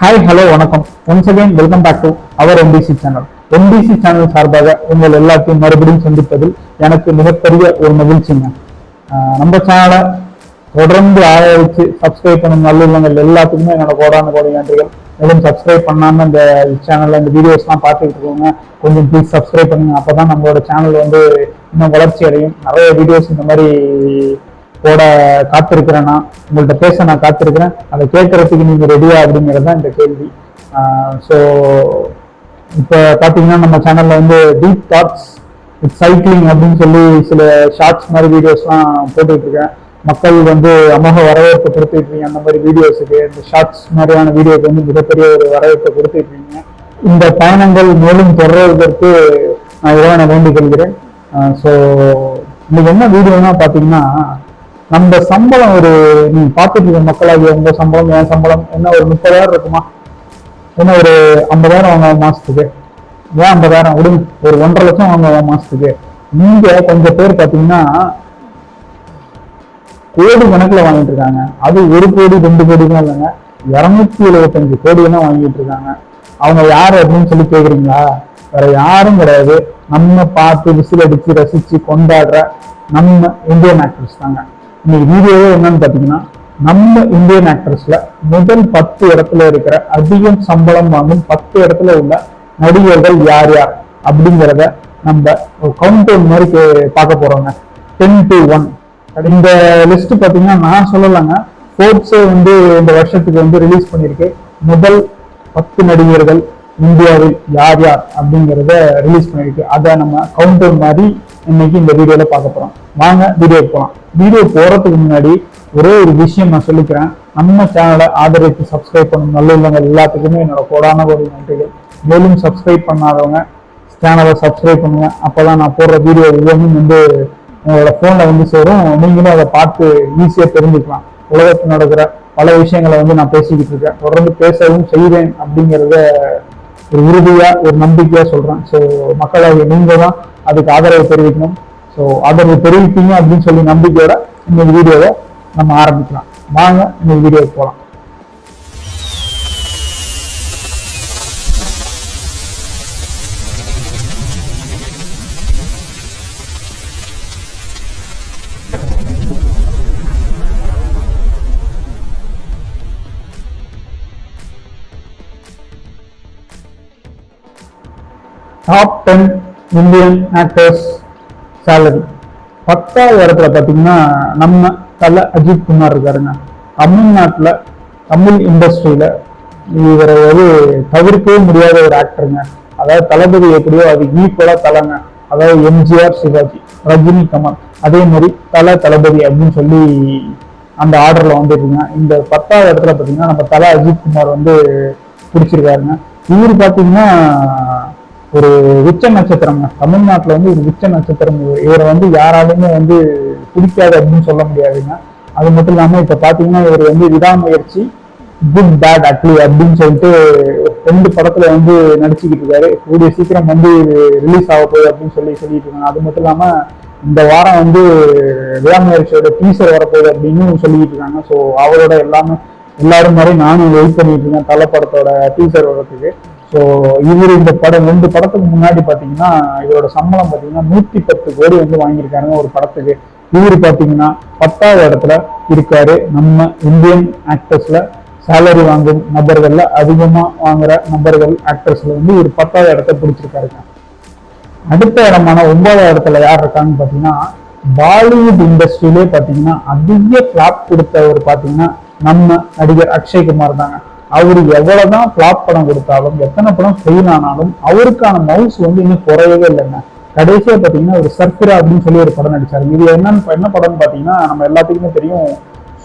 Hi hello வணக்கம். Once again welcome back to our MBC channel MBC channel சார்பாக உங்கள் எல்லாத்தையும் மறுபடியும் சந்திப்பதில் எனக்கு மிகப்பெரிய ஒரு மகிழ்ச்சிங்க. நம்ம சேனலை தொடர்ந்து ஆதரிச்சு சப்ஸ்கிரைப் பண்ணும் நல்லுள்ளங்கள் எல்லாத்துக்குமே என்னோட கோடான கோடி நன்றிகள். மேலும் சப்ஸ்கிரைப் பண்ணாமல் இந்த சேனலில் இந்த வீடியோஸ்லாம் பார்த்துக்கிட்டு இருக்கோங்க கொஞ்சம் ப்ளீஸ் சப்ஸ்கிரைப் பண்ணுங்க. அப்போ தான் நம்மளோட சேனல் வந்து இன்னும் வளர்ச்சி அடையும். நிறைய வீடியோஸ் இந்த மாதிரி போட காத்திருக்கிறேன்? நான் உங்கள்கிட்ட பேச நான் காத்திருக்கிறேன். அதை கேட்கறதுக்கு நீங்க ரெடியா அப்படிங்கிறது தான் இந்த கேள்வி. ஸோ இப்போ பார்த்தீங்கன்னா நம்ம சேனல்ல வந்து டீப் தாட்ஸ் வித் சைக்கிளிங் அப்படின்னு சொல்லி சில ஷார்ட்ஸ் மாதிரி வீடியோஸ்லாம் போட்டுட்டு இருக்கேன் மக்கள் வந்து அமோக வரவேற்பு கொடுத்துட்டு அந்த மாதிரி வீடியோஸுக்கு இந்த ஷார்ட்ஸ் மாதிரியான வீடியோக்கு வந்து மிகப்பெரிய ஒரு வரவேற்பு கொடுத்துட்ருக்கீங்க இந்த பயணங்கள் மேலும் தொடர்வதற்கு நான் இறைவனை வேண்டிக் கொள்கிறேன். ஸோ இன்னைக்கு என்ன வீடியோனா பார்த்தீங்கன்னா நம்ம சம்பளம் ஒரு நீங்க பார்த்துட்டு இருக்க மக்களாகிய உங்க சம்பளம் என் சம்பளம் என்ன ஒரு முப்பதாயிரம் இருக்குமா? என்ன ஒரு ஐம்பதாயிரம் வாங்க மாசத்துக்கு? ஏன் ஐம்பதாயிரம்? விடுங்க. ஒரு ஒன்றரை லட்சம் வாங்க மாசத்துக்கு. நீங்க கொஞ்சம் பேர் பார்த்தீங்கன்னா கோடி கணக்குல வாங்கிட்டு இருக்காங்க. அது ஒரு கோடி ரெண்டு கோடிலாம் இல்லைங்க. இருநூத்தி எழுபத்தஞ்சு கோடி தான் வாங்கிட்டு இருக்காங்க. அவங்க யாரு அப்படின்னு சொல்லி கேக்குறீங்களா? வேற யாரும் கிடையாது. நம்ம பார்த்து விசில் அடிச்சு ரசிச்சு கொண்டாடுற நம்ம இந்தியன் ஆக்டர்ஸ் தாங்க. இன்னைக்கு வீடியோவே என்னன்னு பாத்தீங்கன்னா நம்ம இந்தியன் ஆக்டர்ஸ்ல முதல் பத்து இடத்துல இருக்கிற அதிகம் சம்பளம் வாங்கும் பத்து இடத்துல உள்ள நடிகர்கள் யார் யார் அப்படிங்கிறத நம்ம கவுண்ட் டவுன் மாதிரி பார்க்க போறோங்க. டென் டு ஒன் இந்த லிஸ்ட் பாத்தீங்கன்னா நான் சொல்லலைங்க. ஃபோர்ப்ஸே வந்து இந்த வருஷத்துக்கு வந்து ரிலீஸ் பண்ணியிருக்கு. முதல் பத்து நடிகர்கள் இந்தியாவில் யார் யார் அப்படிங்கிறத ரிலீஸ் பண்ணியிருக்கு. அதை நம்ம கவுண்டர் மாதிரி இன்னைக்கு இந்த வீடியோல பார்க்க போறோம். வாங்க வீடியோ போகலாம் வீடியோ போறதுக்கு முன்னாடி ஒரே ஒரு விஷயம் நான் சொல்லிக்கிறேன். நம்ம சேனலை ஆதரித்து சப்ஸ்கிரைப் பண்ணும் நல்ல உள்ளவங்க எல்லாத்துக்குமே என்னோட கோடான ஒரு நன்றிகள். மேலும் சப்ஸ்கிரைப் பண்ணாதவங்க சேனலை சப்ஸ்கிரைப் பண்ணுங்க. அப்பதான் நான் போடுற வீடியோ ஒவ்வொன்றும் வந்து உங்களோட போன்ல வந்து சேரும். நீங்களும் அதை பார்த்து ஈஸியா தெரிஞ்சுக்கலாம். உலகத்தில் நடக்கிற பல விஷயங்களை வந்து நான் பேசிக்கிட்டு இருக்கேன். தொடர்ந்து பேசவும் செய்வேன் அப்படிங்கிறத ஒரு உறுதியா ஒரு நம்பிக்கையா சொல்றேன். ஸோ மக்களாகிய நீங்க தான் அதுக்கு ஆதரவு தெரிவிக்கணும். ஸோ ஆதரவு தெரிவிப்பீங்க அப்படின்னு சொல்லி நம்பிக்கையோட இந்த வீடியோவை நம்ம ஆரம்பிக்கலாம். வாங்க இந்த வீடியோவுக்கு போகலாம். Top ten Indian actors salary பத்தாவது இடத்துல பார்த்தீங்கன்னா நம்ம தல அஜித் குமார் இருக்காருங்க. தமிழ்நாட்டில் தமிழ் இண்டஸ்ட்ரியில் இவரை வந்து தவிர்க்கவே முடியாத ஒரு ஆக்டருங்க அதாவது தளபதி எப்படியோ அது ஈக்குவலாக தலைங்க. அதாவது எம்ஜிஆர் சிவாஜி ரஜினி கமல். அதே மாதிரி தல தளபதி அப்படின்னு சொல்லி அந்த ஆர்டரில் வந்துருக்குங்க. இந்த பத்தாவது இடத்துல பார்த்தீங்கன்னா நம்ம தல அஜித் குமார் வந்து பிடிச்சிருக்காருங்க. இவர் பார்த்தீங்கன்னா ஒரு உச்ச நட்சத்திரம். தமிழ்நாட்டுல வந்து ஒரு உச்ச நட்சத்திரம். இவரை வந்து யாராலுமே வந்து பிடிக்காது அப்படின்னு சொல்ல முடியாதுங்க. அது மட்டும் இல்லாமல் இப்போ பார்த்தீங்கன்னா இவர் வந்து விடாமுயற்சி குட் பேட் அட்லி அப்படின்னு சொல்லிட்டு ரெண்டு படத்துல வந்து நடிச்சுக்கிட்டு இருக்காரு. கூடிய சீக்கிரம் வந்து ரிலீஸ் ஆக போகுது அப்படின்னு சொல்லி சொல்லிட்டு இருக்காங்க. அது மட்டும் இல்லாம இந்த வாரம் வந்து விடாமுயற்சியோட டீசர் வரப்போகுது அப்படின்னு சொல்லிட்டு இருக்காங்க. ஸோ அவரோட எல்லாமே எல்லாரும் மாதிரி நானும் வெயிட் பண்ணிட்டு இருக்கேன் தலை படத்தோட டீசர் வரத்துக்கு ஸோ இவர் இந்த படம் ரெண்டு படத்துக்கு முன்னாடி பார்த்தீங்கன்னா இவரோட சம்பளம் பார்த்தீங்கன்னா நூற்றி பத்து கோடி வந்து வாங்கியிருக்காருங்க ஒரு படத்துக்கு. இவர் பார்த்தீங்கன்னா பத்தாவது இடத்துல இருக்காரு. நம்ம இந்தியன் ஆக்டர்ஸ்ல சேலரி வாங்கும் நபர்கள்ல அதிகமா வாங்குற நபர்கள் ஆக்டர்ஸ்ல வந்து இவர் பத்தாவது இடத்த பிடிச்சிருக்காருங்க அடுத்த இடமான ஒன்பதாவது இடத்துல யார் இருக்காங்கன்னு பார்த்தீங்கன்னா பாலிவுட் இண்டஸ்ட்ரியிலே பார்த்தீங்கன்னா அதிக ஃபிளாப் கொடுத்தவர் பார்த்தீங்கன்னா நம்ம நடிகர் அக்ஷய் குமார் தாங்க. அவர் எவ்வளவுதான் ஃபிளாப் படம் கொடுத்தாலும் எத்தனை படம் ஃபெயில் ஆனாலும் அவருக்கான மவுஸ் வந்து இன்னும் குறையவே இல்லைங்க. கடைசியா பார்த்தீங்கன்னா ஒரு சர்ஃபிரா அப்படின்னு சொல்லி ஒரு படம் நடிச்சாரு. இது என்னன்னு என்ன படம்னு பார்த்தீங்கன்னா நம்ம எல்லாத்துக்குமே தெரியும்.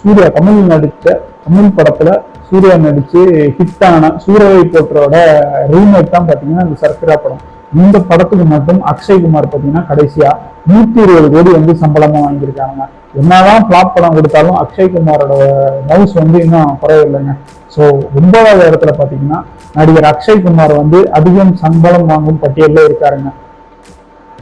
சூர்யா தமிழ் நடித்த தமிழ் படத்துல சூர்யா நடிச்சு ஹிட் ஆன சூரவை போற்றோட ரீமேக் தான் பாத்தீங்கன்னா இந்த சர்க்கரா படம். இந்த படத்துக்கு மட்டும் அக்ஷய் குமார் பாத்தீங்கன்னா கடைசியா நூத்தி இருபது கோடி வந்து சம்பளமா வாங்கியிருக்காங்க. என்னதான் பிளாப் படம் கொடுத்தாலும் அக்ஷய் குமாரோட மவுஸ் வந்து இன்னும் குறையவில்லைங்க. ஸோ ஒன்பதாவது இடத்துல பாத்தீங்கன்னா நடிகர் அக்ஷய் குமார் வந்து அதிகம் சம்பளம் வாங்கும் பட்டியலில் இருக்காருங்க.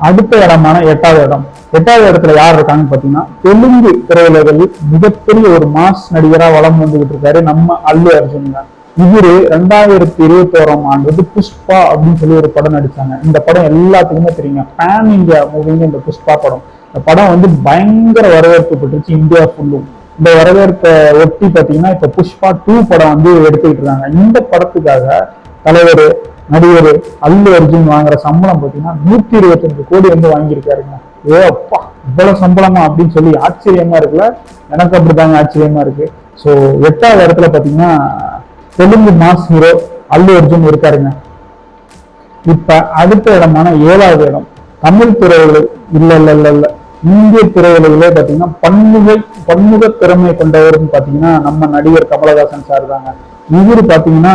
அடுத்த இடமான எட்டாவது இடம். எட்டாவது இடத்துல யார் இருக்காங்கன்னு பார்த்தீங்கன்னா தெலுங்கு திரையுலகில் மிகப்பெரிய ஒரு மாஸ் நடிகரா வளம் வந்துகிட்டு இருக்காரு நம்ம அல்லு அர்ஜுன் தான் இவரு ரெண்டாயிரத்தி இருபத்தி ஓராம் ஆண்டு வந்து புஷ்பா அப்படின்னு சொல்லி ஒரு படம் நடிச்சாங்க. இந்த படம் எல்லாத்துக்குமே தெரியுங்க. பேன் இந்தியா மூவிங்க இந்த புஷ்பா படம். இந்த படம் வந்து பயங்கர வரவேற்பு பெற்றுச்சு இந்தியா ஃபுல்லும் இந்த வரவேற்பை ஒட்டி பாத்தீங்கன்னா இப்ப புஷ்பா டூ படம் வந்து எடுத்துக்கிட்டு இருக்காங்க. இந்த படத்துக்காக தலைவர் நடிகர் அல்லு அர்ஜுன் வாங்குற சம்பளம் பாத்தீங்கன்னா நூத்தி இருபத்தஞ்சு கோடி வந்து வாங்கியிருக்காருங்க. ஏ அப்பா இவ்வளவு சம்பளமா அப்படின்னு சொல்லி ஆச்சரியமா இருக்குல்ல? எனக்கு அப்படித்தாங்க ஆச்சரியமா இருக்கு. ஸோ எட்டாவது இடத்துல பாத்தீங்கன்னா தெலுங்கு மாஸ் ஹீரோ அல்லு அர்ஜுன் இருக்காருங்க. இப்ப அடுத்த இடமான ஏழாவது இடம் தமிழ் துறைகள் இல்ல இல்ல இல்ல இல்ல. இந்திய திரையுலகிலே பாத்தீங்கன்னா பன்முக பன்முக திறமை கொண்டவர்னு பாத்தீங்கன்னா நம்ம நடிகர் கமலஹாசன் சார் தாங்க. இவர் பாத்தீங்கன்னா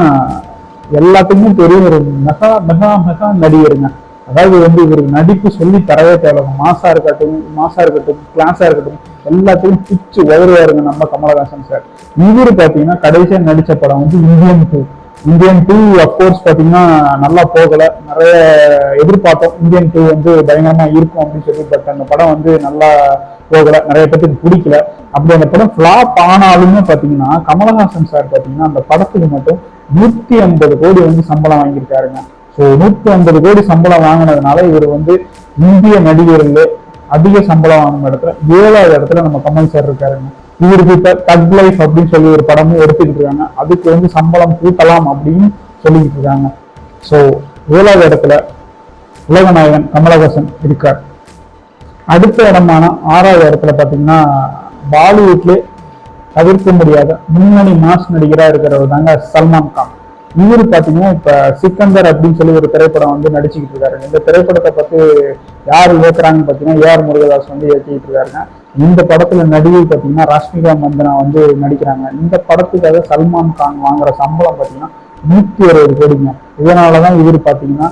எல்லாத்துக்குமே பெரிய ஒரு மெகா மெகா மெகா நடிகருங்க. அதாவது வந்து இவருக்கு நடிப்பு சொல்லி தரவே தேவை மாசா இருக்கட்டும் மாசா இருக்கட்டும் கிளாஸா இருக்கட்டும் எல்லாத்தையும் பிச்சு உதறுவாருங்க நம்ம கமலஹாசன் சார் இவர் பாத்தீங்கன்னா கடைசியா நடிச்ச படம் வந்து இந்தியன் டூ இந்தியன் டூ அஃபோர்ஸ் பார்த்தீங்கன்னா நல்லா போகல. நிறைய எதிர்பார்த்தோம். இந்தியன் டூ வந்து பயங்கரமா இருக்கும் அப்படின்னு சொல்லி பட் அந்த படம் வந்து நல்லா போகல. நிறைய பேருக்கு பிடிக்கல. அப்படி அந்த படம் ஃபிளாப் ஆனாலுமே பார்த்தீங்கன்னா கமலஹாசன் சார் பார்த்தீங்கன்னா அந்த படத்துக்கு மட்டும் நூற்றி ஐம்பது கோடி வந்து சம்பளம் வாங்கியிருக்காருங்க. ஸோ நூற்றி ஐம்பது கோடி சம்பளம் வாங்கினதுனால இவர் வந்து இந்திய நடிகர்களே அதிக சம்பளம் வாங்கின இடத்துல ஏழாவது இடத்துல நம்ம கமல் சார் இருக்காருங்க. இவருக்கு தக் லைஃப் அப்படின்னு சொல்லி ஒரு படமும் எடுத்துக்கிட்டு இருக்காங்க அதுக்கு வந்து சம்பளம் கூட்டலாம் அப்படின்னு சொல்லிக்கிட்டு இருக்காங்க ஸோ ஏழாவது இடத்துல உலகநாயகன் கமலஹாசன் இருக்கார். அடுத்த இடமான ஆறாவது இடத்துல பாத்தீங்கன்னா பாலிவுட்லேயே தவிர்க்க முடியாத முன்னணி மாஸ் நடிகரா இருக்கிறவர் தாங்க சல்மான் கான். இவர் பாத்தீங்கன்னா இப்ப சிக்கந்தர் அப்படின்னு சொல்லி ஒரு திரைப்படம் வந்து நடிச்சுக்கிட்டு இருக்காரு இந்த திரைப்படத்தை பத்தி யார் இயக்குறாங்கன்னு பாத்தீங்கன்னா ஏஆர் முருகதாஸ் வந்து இயக்கிட்டு இருக்காருங்க. இந்த படத்துல நடிகை பாத்தீங்கன்னா ராஷ்மிகா மந்தனா வந்து நடிக்கிறாங்க. இந்த படத்துக்காக சல்மான் கான் வாங்குற சம்பளம் பாத்தீங்கன்னா நூத்தி அறுபது கோடிங்க. இதனாலதான் இவர் பாத்தீங்கன்னா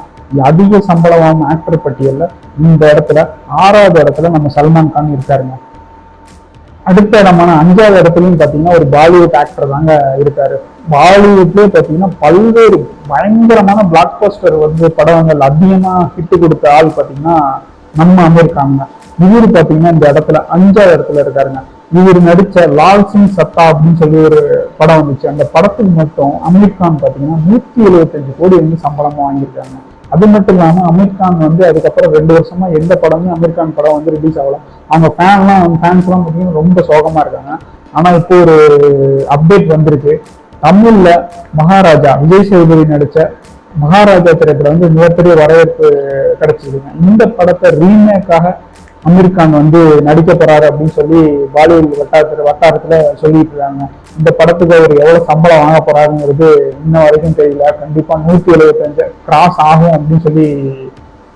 அதிக சம்பளம் வாங்கும் ஆக்டர் பட்டியல்ல இந்த இடத்துல ஆறாவது இடத்துல நம்ம சல்மான் கான் இருக்காருங்க. அடுத்த இடமான அஞ்சாவது இடத்துலயும் பாத்தீங்கன்னா ஒரு பாலிவுட் ஆக்டர் தாங்க இருக்காரு. பாலிவுட்லயே பாத்தீங்கன்னா பல்வேறு பயங்கரமான பிளாக் போஸ்டர் வந்து படங்கள் அதிகமா ஹிட் கொடுத்த ஆள் பாத்தீங்கன்னா நம்ம அமெரிக்காங்க இவர் பாத்தீங்கன்னா இந்த இடத்துல அஞ்சாவது இடத்துல இருக்காருங்க. இவர் நடிச்ச லால் சிங் சத்தா அப்படின்னு சொல்லி ஒரு படம் வந்துச்சு. அந்த படத்துக்கு மட்டும் அமீர் கான் பாத்தீங்கன்னா நூத்தி எழுபத்தஞ்சு கோடி வந்து சம்பளமா வாங்கியிருக்காங்க. அது மட்டும் இல்லாம அமீர் கான் வந்து அதுக்கப்புறம் ரெண்டு வருஷமா எந்த படமே அமீர் கான் படம் வந்து ரிலீஸ் ஆகல. அவங்க ஃபேன்லாம் ஃபேன்ஸ் எல்லாம் பார்த்தீங்கன்னா ரொம்ப சோகமா இருக்காங்க. ஆனா இப்போ ஒரு அப்டேட் வந்திருக்கு. தமிழ்ல மகாராஜா விஜய் சேதுபதி நடிச்ச மகாராஜா திரைப்படம் வந்து மிகப்பெரிய வரவேற்பு கிடைச்சிருக்குங்க. இந்த படத்தை ரீமேக்காக அமீர் கான் வந்து நடிக்க போறாரு அப்படின்னு சொல்லி பாலிவுட் வட்டாரத்துல வட்டாரத்துல சொல்லிட்டு இருக்காங்க. இந்த படத்துக்கு அவர் எவ்வளவு சம்பளம் வாங்க போறாருங்கிறது இன்ன வரைக்கும் தெரியல. கண்டிப்பா நூத்தி எழுபத்தஞ்சு கிராஸ் ஆகும் அப்படின்னு சொல்லி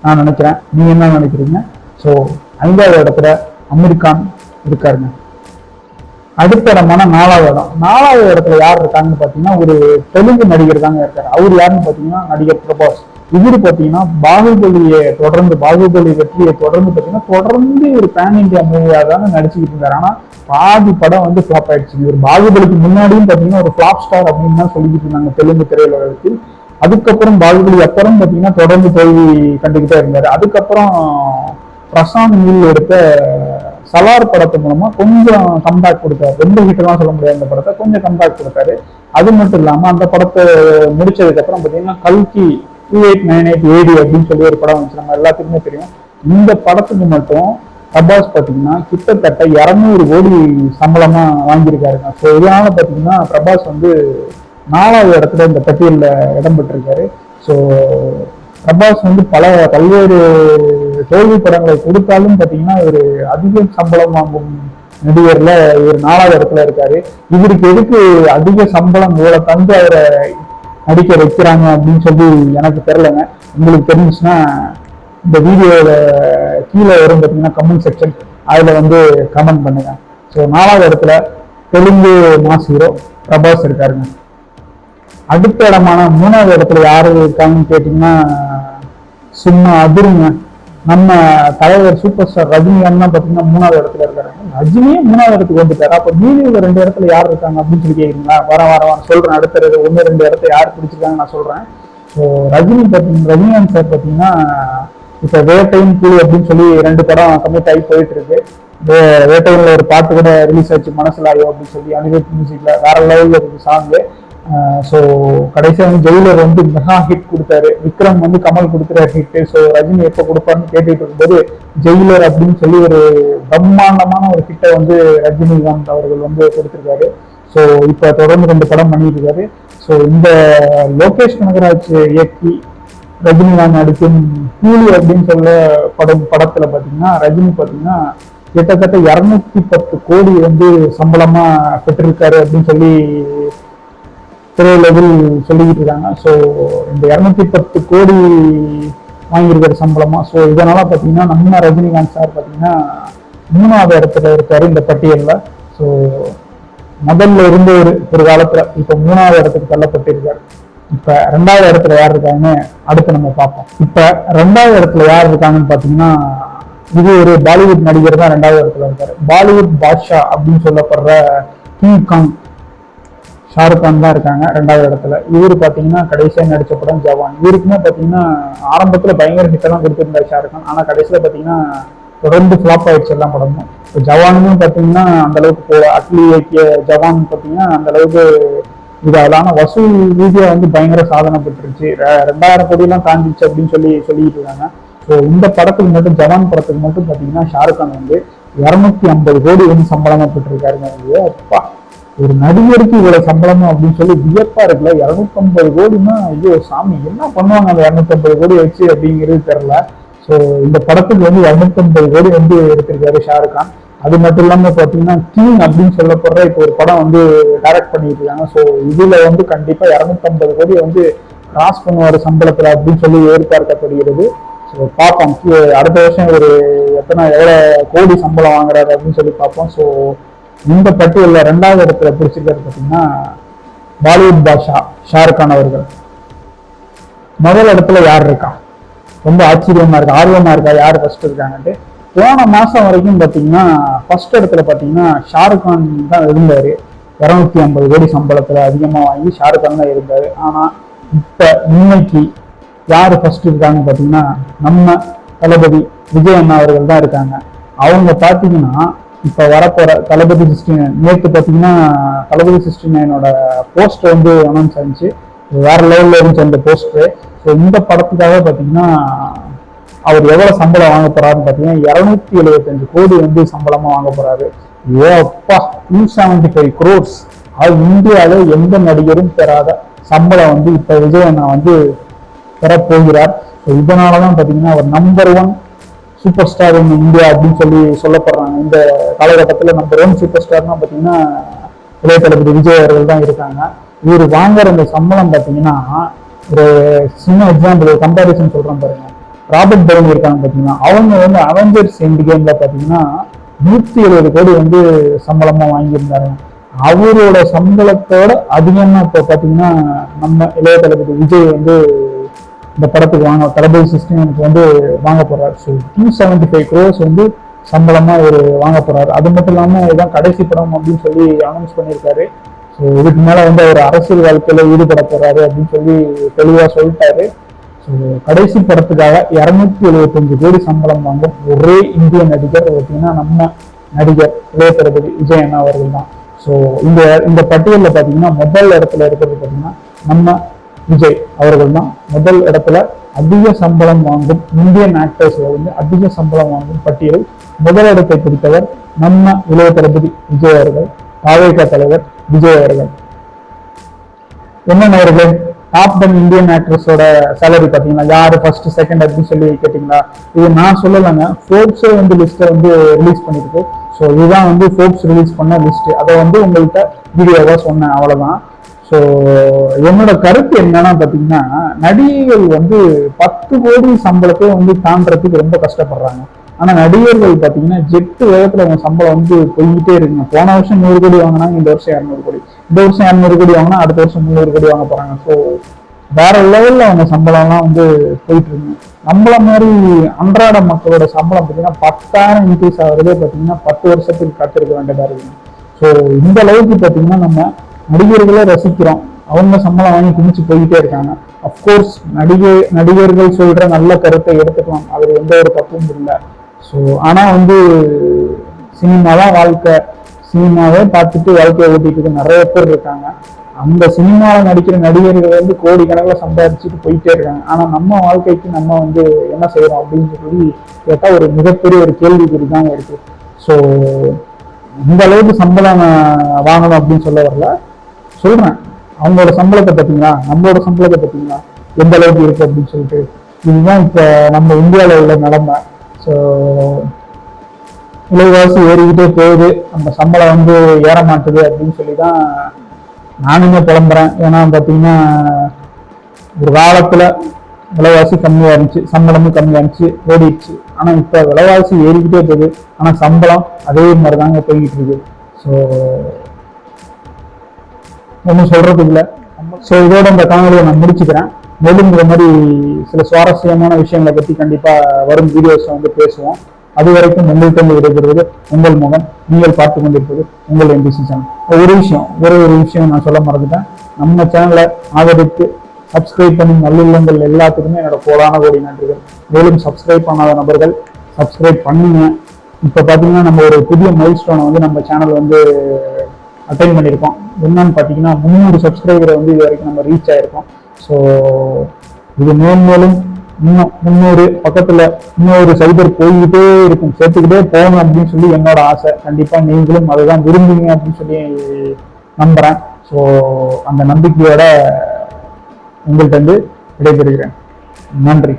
நான் நினைக்கிறேன். நீங்க என்ன நினைக்கிறீங்க? ஸோ ஐந்தாவது இடத்துல அமீர் கான் இருக்காருங்க. அடுத்த இடமான நாலாவது இடம். நாலாவது இடத்துல யார் இருக்காங்கன்னு பாத்தீங்கன்னா ஒரு தெலுங்கு நடிகர் தாங்க இருக்காரு. அவர் யாருன்னு பாத்தீங்கன்னா நடிகர் பிரபாஸ். இவர் பார்த்தீங்கன்னா பாகுபலியை தொடர்ந்து பாகுபலி வெற்றியை தொடர்ந்து பார்த்தீங்கன்னா தொடர்ந்து ஒரு பேன் இந்தியா மூவியாக தாங்க நடிச்சுக்கிட்டு இருந்தார். ஆனால் பாதி படம் வந்து ஃப்ளாப் ஆயிடுச்சு. இவர் பாகுபலிக்கு முன்னாடியும் பார்த்தீங்கன்னா ஒரு ஃப்ளாப் ஸ்டார் அப்படின்னு தான் சொல்லிக்கிட்டு இருந்தாங்க தெலுங்கு திரையுலகத்தில். அதுக்கப்புறம் பாகுபலி அப்புறம் பார்த்தீங்கன்னா தொடர்ந்து தோல்வி கண்டுகிட்டே இருந்தார். அதுக்கப்புறம் பிரசாந்த் நீல் எடுத்த சலார் படத்து மூலமா கொஞ்சம் கம்பேக் கொடுத்தாரு. ரொம்ப ஹிட்லாம் சொல்ல முடியாது அந்த படத்தை கொஞ்சம் கம்பேக் கொடுத்தாரு. அது மட்டும் இல்லாம அந்த படத்தை முடிச்சதுக்கு அப்புறம் பாத்தீங்கன்னா கல்கி two eight nine eight AD அப்படின்னு சொல்லி ஒரு படம் வந்துச்சு. நம்ம எல்லாத்துக்குமே தெரியும். இந்த படத்துக்கு மட்டும் பிரபாஸ் பாத்தீங்கன்னா கிட்டத்தட்ட இரநூறு கோடி சம்பளமா வாங்கியிருக்காருங்க ஸோ இதனால பாத்தீங்கன்னா பிரபாஸ் வந்து நாலாவது இடத்துல இந்த பட்டியலில் இடம் பெற்றிருக்காரு. ஸோ பிரபாஸ் வந்து பல பல்வேறு தோல்வி படங்களை கொடுத்தாலும் பாத்தீங்கன்னா ஒரு அதிக சம்பளம் வாங்கும் நடிகர்ல இவர் நாலாவது இடத்துல இருக்காரு. இவருக்கு எதுக்கு அதிக சம்பளம் இவ்வளவு தந்து அவரை நடிக்க வைக்கிறாங்க அப்படின்னு சொல்லி எனக்கு தெரியலங்க. உங்களுக்கு தெரிஞ்சுச்சுன்னா இந்த வீடியோவில் கீழே வரும் பார்த்தீங்கன்னா கமெண்ட் செக்ஷன் அதில் வந்து கமெண்ட் பண்ணுங்க. ஸோ நாலாவது இடத்துல தெலுங்கு மாஸ் ஹீரோ பிரபாஸ் இருக்காருங்க. அடுத்த இடமான மூணாவது இடத்துல யாரு இருக்காங்கன்னு கேட்டிங்கன்னா சும்மா அதிருங்க. நம்ம தலைவர் சூப்பர் ஸ்டார் ரஜினிகாந்த் தான் பார்த்தீங்கன்னா மூணாவது இடத்துல இருக்காரு. ரஜினியும் மூணாவது இடத்துக்கு வந்துட்டாரு. அப்ப மீதியில் ரெண்டு இடத்துல யார் இருக்காங்க அப்படின்னு சொல்லி கேக்குறீங்களா? வர வர வர சொல்றேன். அடுத்த ஒன்னு ரெண்டு இடத்த யார் பிடிச்சிருக்காங்க நான் சொல்றேன். ஸோ ரஜினி பார்த்தீங்கன்னா ரஜினிகாந்த் சார் பார்த்தீங்கன்னா இப்போ வேட்டையும் கூலி அப்படின்னு சொல்லி ரெண்டு படம் கம்மிட் ஆகி போயிட்டு இருக்கு. வேட்டையில ஒரு பாட்டு கூட ரிலீஸ் ஆச்சு மனசுல ஆயோ அப்படின்னு சொல்லி அனிருத் மியூசிக்ல வேற லெவல்ல இருக்கு சாங்கு ஸோ கடைசியாக வந்து ஜெயிலர் வந்து மெகா ஹிட் கொடுத்தாரு. விக்ரம் வந்து கமல் கொடுக்குற ஹிட் ஸோ ரஜினி எப்போ கொடுப்பாருன்னு கேட்டுட்டு இருக்கும்போது ஜெயிலர் அப்படின்னு சொல்லி ஒரு பிரம்மாண்டமான ஒரு ஹிட்டை வந்து ரஜினிகாந்த் அவர்கள் வந்து கொடுத்துருக்காரு. ஸோ இப்போ தொடர்ந்து ரெண்டு படம் பண்ணிட்டு இருக்காரு. ஸோ இந்த லோகேஷ் கனகராஜ் இயக்கி ரஜினிகாந்த் நடிக்கும் கூலி அப்படின்னு சொல்ல படம் படத்துல பாத்தீங்கன்னா ரஜினி பாத்தீங்கன்னா கிட்டத்தட்ட இரநூத்தி பத்து கோடி வந்து சம்பளமா பெற்றிருக்காரு அப்படின்னு சொல்லி திரையுலகில் சொல்லிக்கிட்டு இருக்காங்க. ஸோ இந்த இரநூத்தி பத்து கோடி வாங்கியிருக்கிற சம்பளமா? ஸோ இதனால் பார்த்தீங்கன்னா நம்ம ரஜினிகாந்த் சார் பார்த்தீங்கன்னா மூணாவது இடத்துல இருக்கார் இந்த பட்டியலில். ஸோ முதல்ல இருந்த ஒரு ஒரு காலத்தில் இப்போ மூணாவது இடத்துக்கு தள்ளப்பட்டிருக்கார். இப்போ ரெண்டாவது இடத்துல யார் இருக்காங்கன்னு அடுத்து நம்ம பார்ப்போம். இப்போ ரெண்டாவது இடத்துல யார் இருக்காங்கன்னு பார்த்தீங்கன்னா இது ஒரு பாலிவுட் நடிகர் தான் ரெண்டாவது இடத்துல இருக்காரு. பாலிவுட் பாட்ஷா அப்படின்னு சொல்லப்படுற கிங் காங். ஷாருக் கான் தான் இருக்காங்க ரெண்டாவது இடத்துல. இவர் பார்த்தீங்கன்னா கடைசியாக நடித்த படம் ஜவான். இவருக்குமே பார்த்தீங்கன்னா ஆரம்பத்தில் பயங்கர ஹிட்டெல்லாம் கொடுத்துருந்தார் ஷாருக் கான். ஆனால் கடைசியில் பார்த்தீங்கன்னா தொடர்ந்து ஃப்ளாப் ஆயிடுச்சு எல்லாம் படமும். இப்போ ஜவானுமே பார்த்தீங்கன்னா அந்த அளவுக்கு அட்லி இயக்கிய ஜவான் பார்த்தீங்கன்னா அந்த அளவுக்கு இதால ஆனால் வசூல் ரீதியாக வந்து பயங்கர சாதனை பெற்றுருச்சு. ரெண்டாயிரம் கோடியெல்லாம் தாண்டிச்சு அப்படின்னு சொல்லி சொல்லிட்டு இருக்காங்க. ஸோ இந்த படத்துக்கு மட்டும் ஜவான் படத்துக்கு மட்டும் பார்த்தீங்கன்னா ஷாருக் கான் வந்து இரநூத்தி ஐம்பது கோடி வந்து சம்பளமாக பெற்றிருக்காருங்க. அப்பா. ஒரு நடிகருக்கு இவ்வளவு சம்பளமா அப்படின்னு சொல்லி வியப்பா இருக்குல்ல? இரநூத்தம்பது கோடினா ஐயோ சாமி என்ன பண்ணுவாங்க அந்த இரநூத்தம்பது கோடி வச்சு அப்படிங்கிறது தெரியல. ஸோ இந்த படத்துக்கு வந்து இரநூத்தம்பது கோடி வந்து எடுத்திருக்காரு ஷாருக் கான். அது மட்டும் இல்லாம பாத்தீங்கன்னா கிங் அப்படின்னு சொல்லப்படுற இப்போ ஒரு படம் வந்து டைரக்ட் பண்ணிட்டு இருக்காங்க. ஸோ இதுல வந்து கண்டிப்பா இரநூத்தம்பது கோடி வந்து கிராஸ் பண்ணுவார் சம்பளத்துல அப்படின்னு சொல்லி எதிர்பார்க்கப்படுகிறது. ஸோ பார்ப்போம். அடுத்த வருஷம் ஒரு எத்தனை எவ்வளவு கோடி சம்பளம் வாங்குறாரு அப்படின்னு சொல்லி பார்ப்போம். ஸோ இந்த பட்டியலில் ரெண்டாவது இடத்துல பிடிச்சிருக்காரு பார்த்தீங்கன்னா பாலிவுட் பாஷா ஷாருக்கான் அவர்கள். முதல் இடத்துல யார் இருக்கா? ரொம்ப ஆச்சரியமா இருக்கா ஆர்வமா இருக்கா யார் ஃபர்ஸ்ட் இருக்காங்கன்ட்டு. போன மாசம் வரைக்கும் பாத்தீங்கன்னா ஃபர்ஸ்ட் இடத்துல பாத்தீங்கன்னா ஷாருக்கான் தான் இருந்தாரு. இருநூத்தி ஐம்பது கோடி சம்பளத்துல அதிகமா வாங்கி ஷாருக்கான் தான் இருந்தாரு. ஆனா இப்ப இன்னைக்கு யாரு ஃபர்ஸ்ட் இருக்காங்க பாத்தீங்கன்னா நம்ம தளபதி விஜய் அண்ணா அவர்கள் தான் இருக்காங்க. அவங்க பார்த்தீங்கன்னா இப்ப வரப்போற தளபதி சிக்ஸ்டி நைன் நேற்று பாத்தீங்கன்னா தளபதி சிக்ஸ்டி நைனோட போஸ்டர் வந்து அனௌன்ஸ் ஆனிச்சு வேற லெவல்ல இருந்துச்சு அந்த போஸ்டர் ஸோ இந்த படத்துக்காக பாத்தீங்கன்னா அவர் எவ்வளவு சம்பளம் வாங்க போறாருன்னு பாத்தீங்கன்னா இருநூத்தி எழுபத்தஞ்சு கோடி வந்து சம்பளமா வாங்க போறாரு. ஏ அப்பா டூ செவன்டி ஃபைவ் க்ரோர்ஸ் அது இந்தியாவில எந்த நடிகரும் பெறாத சம்பளம் வந்து இப்ப விஜய் அண்ணா வந்து பெறப்போகிறார். ஸோ இதனாலதான் பாத்தீங்கன்னா அவர் number one super star in India அப்படின்னு சொல்லி சொல்லப்படுறாங்க. இந்த காலகட்டத்தில் நம்பர் ஒன் சூப்பர் ஸ்டார்னா பார்த்தீங்கன்னா இளைய தளபதி விஜய் அவர்கள் தான் இருக்காங்க. இவர் வாங்குற இந்த சம்பளம் பார்த்தீங்கன்னா ஒரு சின்ன எக்ஸாம்பிள் ஒரு கம்பாரிசன் சொல்றேன் பாருங்க. ராபர்ட் டவுனி இருக்காங்க பார்த்தீங்கன்னா அவங்க வந்து அவெஞ்சர்ஸ் எண்ட் கேம்ல பார்த்தீங்கன்னா நூற்றி எழுபது கோடி வந்து சம்பளமாக வாங்கியிருந்தாருங்க அவரோட சம்பளத்தோட அதிகமாக இப்போ பார்த்தீங்கன்னா நம்ம இளைய தளபதி விஜய் வந்து இந்த படத்துக்கு வாங்க தளபதி சிஸ்டம்க்கு வந்து வாங்க போகிறார் so two seventy five crores வந்து சம்பளமா இவர் வாங்க போறாரு. அது மட்டும் இல்லாமல் இதுதான் கடைசி படம் அப்படின்னு சொல்லி அனௌன்ஸ் பண்ணியிருக்காரு. ஸோ இதுக்கு மேல வந்து அவர் அரசியல் வாழ்க்கையில ஈடுபட போறாரு அப்படின்னு சொல்லி தெளிவா சொல்லிட்டாரு. ஸோ கடைசி படத்துக்காக இரநூத்தி எழுபத்தஞ்சு கோடி சம்பளம் வாங்கும் ஒரே இந்திய நடிகர் பார்த்தீங்கன்னா நம்ம நடிகர் இளைய தளபதி விஜய் அண்ணா அவர்கள் தான். ஸோ இந்த இந்த பட்டியலில் பார்த்தீங்கன்னா முதல் இடத்துல இருக்கிறது பார்த்தீங்கன்னா நம்ம விஜய் அவர்கள் தான் முதல் இடத்துல அதிக சம்பளம் வாங்கும் இந்தியன் ஆக்டர்ஸ்ல வந்து அதிக சம்பளம் வாங்கும் பட்டியலில் முதல் இடத்தை பிடித்தவர் நம்ம இளைய தளபதி விஜய் அவர்கள் தாவேக தலைவர் விஜய் அவர்கள். என்ன நேயர்களே டாப் டென் இந்தியன் ஆக்ட்ரஸோட சேலரி பார்த்தீங்களா யாரு ஃபர்ஸ்ட் செகண்ட் அப்படின்னு சொல்லி கேட்டிங்களா? இது நான் சொல்லலைங்க ஃபோர்ப்ஸே வந்து லிஸ்ட்டை வந்து ரிலீஸ் பண்ணியிருக்கு. ஸோ இதுதான் வந்து ஃபோர்ப்ஸ் ரிலீஸ் பண்ண லிஸ்ட் அதை வந்து உங்கள்கிட்ட வீடியோவாக சொன்னேன் அவ்வளோதான் ஸோ என்னோட கருத்து என்னன்னா பார்த்தீங்கன்னா நடிகைகள் வந்து பத்து கோடி சம்பளத்தை வந்து தாண்டறதுக்கு ரொம்ப கஷ்டப்படுறாங்க. ஆனால் நடிகர்கள் பார்த்தீங்கன்னா ஜெட்டு வேகத்தில் அவங்க சம்பளம் வந்து போய்கிட்டே இருக்குங்க. போன வருஷம் நூறு கோடி வாங்கினாங்க இந்த வருஷம் இரநூறு கோடி. இந்த வருஷம் இரநூறு கோடி வாங்கினா அடுத்த வருஷம் முந்நூறு கோடி வாங்க போகிறாங்க ஸோ வேற லெவலில் அவங்க சம்பளம்லாம் வந்து போயிட்டு இருக்குங்க நம்மள மாதிரி அன்றாட மக்களோட சம்பளம் பார்த்தீங்கன்னா பத்தாயிரம் இன்க்ரீஸ் ஆகிறதே பார்த்தீங்கன்னா பத்து வருஷத்துக்கு காத்திருக்க வேண்டியதாக இருக்குங்க. ஸோ இந்த அளவுக்கு பார்த்தீங்கன்னா நம்ம நடிகர்களே ரசிக்கிறோம். அவங்க சம்பளம் வாங்கி குமிச்சு போயிட்டே இருக்காங்க. அஃப்கோர்ஸ் நடிகை நடிகர்கள் சொல்ற நல்ல கருத்தை எடுத்துக்கலாம். அதில் எந்த ஒரு தப்பும் இல்லை. ஸோ ஆனா வந்து சினிமா தான் வாழ்க்கை. சினிமாவே பார்த்துட்டு வாழ்க்கையை ஓட்டிட்டு நிறைய பேர் இருக்காங்க. அந்த சினிமாவில் நடிக்கிற நடிகர்கள் வந்து கோடிக்கணக்கில் சம்பாதிச்சுட்டு போயிட்டே இருக்காங்க. ஆனால் நம்ம வாழ்க்கைக்கு நம்ம வந்து என்ன செய்யறோம் அப்படின்னு சொல்லி கேட்டால் ஒரு மிகப்பெரிய ஒரு கேள்விக்குறி தான் இருக்கு. ஸோ இந்த அளவுக்கு சம்பளம் வாங்கணும் அப்படின்னு சொல்ல வரல. சொல்றேன். அவங்களோட சம்பளத்தை பார்த்தீங்களா நம்மளோட சம்பளத்தை பார்த்தீங்களா எந்த அளவுக்கு இருக்கு அப்படின்னு சொல்லிட்டு. இதுதான் இப்போ நம்ம இந்தியாவில் உள்ள நிலைமை. ஸோ விலைவாசி ஏறிக்கிட்டே போகுது. நம்ம சம்பளம் வந்து ஏற மாட்டுது அப்படின்னு சொல்லி தான் நானுமே புலம்புறேன். ஏன்னா பார்த்தீங்கன்னா ஒரு காலத்தில் விலைவாசி கம்மியாக இருந்துச்சு. சம்பளமும் கம்மியாக இருந்துச்சு. ஓடிடுச்சு. ஆனால் இப்போ விலைவாசி ஏறிக்கிட்டே போகுது. ஆனால் சம்பளம் அதே மாதிரி தாங்க போய்கிட்டு இருக்கு. ஸோ ஒன்றும் சொல்றது இல்லை ஸோ இதோட இந்த காணொலியை நான் முடிச்சுக்கிறேன். மேலும் இந்த மாதிரி சில சுவாரஸ்யமான விஷயங்களை பற்றி கண்டிப்பாக வரும் வீடியோஸை வந்து பேசுவோம். அது வரைக்கும் உங்கள்கிட்ட விடைபெறுவது உங்கள் முகம் நீங்கள் பார்த்து கொண்டிருப்பது உங்கள் எம்பிசி சேனல் ஒரு விஷயம் ஒரே ஒரு விஷயம் நான் சொல்ல மறந்துட்டேன். நம்ம சேனலை ஆதரித்து சப்ஸ்கிரைப் பண்ணி நல்லுள்ளங்கள் எல்லாத்துக்குமே என்னோட கோடான கோடி நன்றிகள். மேலும் சப்ஸ்கிரைப் பண்ணாத நபர்கள் சப்ஸ்கிரைப் பண்ணுங்க. இப்போ பார்த்தீங்கன்னா நம்ம ஒரு புதிய மைல் ஸ்டோனை வந்து நம்ம சேனல் வந்து அட்டைன் பண்ணியிருக்கோம். என்னன்னு பார்த்தீங்கன்னா முந்நூறு சப்ஸ்கிரைபரை வந்து இது வரைக்கும் நம்ம ரீச் ஆயிருக்கோம். ஸோ இது மேன்மேலும் இன்னும் முன்னூறு பக்கத்தில் இன்னொரு சைபர் போய்கிட்டே இருக்கும். சேர்த்துக்கிட்டே போகணும் அப்படின்னு சொல்லி என்னோட ஆசை. கண்டிப்பாக நீங்களும் அதை தான் விரும்புவீங்க அப்படின்னு சொல்லி நம்புகிறேன் ஸோ அந்த நம்பிக்கையோட உங்கள்கிட்ட வந்து விடைபெறுகிறேன். நன்றி.